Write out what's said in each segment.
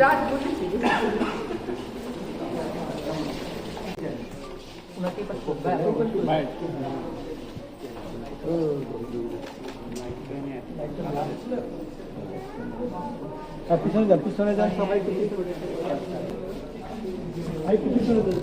রাত আর পিছনে যান পিছনে যান সবাই একটু ভাই, পিছনে যান।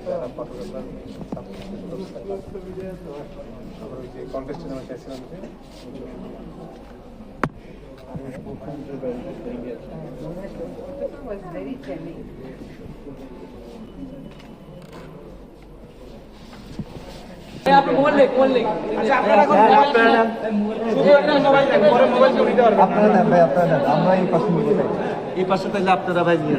দিচ্ছে যারা ফটোগ্রাফার আমরা ওই যে কন্টেস্টে যেমন চাইছিলাম যে was very telling. আপনারা নেন ভাই আপনারা নেন আমরা এই পাশে নিতে চাই এই পাশে তাহলে আপনারা ভাই নিয়ে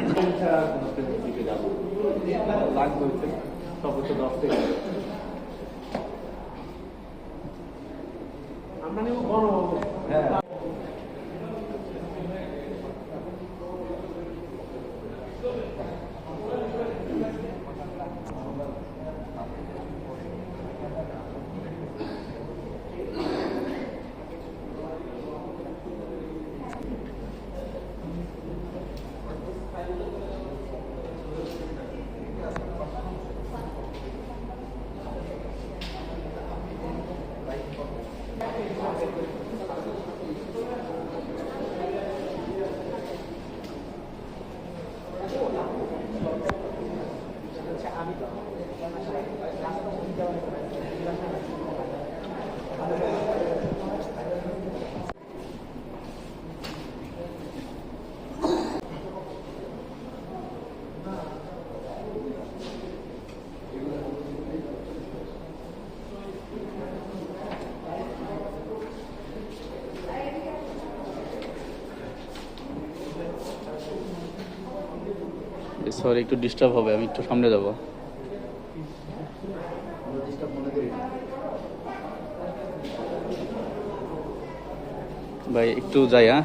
Salvador da সরি একটু ডিস্টার্ব হবে আমি একটু সামনে যাব। ভাই একটু যাই হ্যাঁ?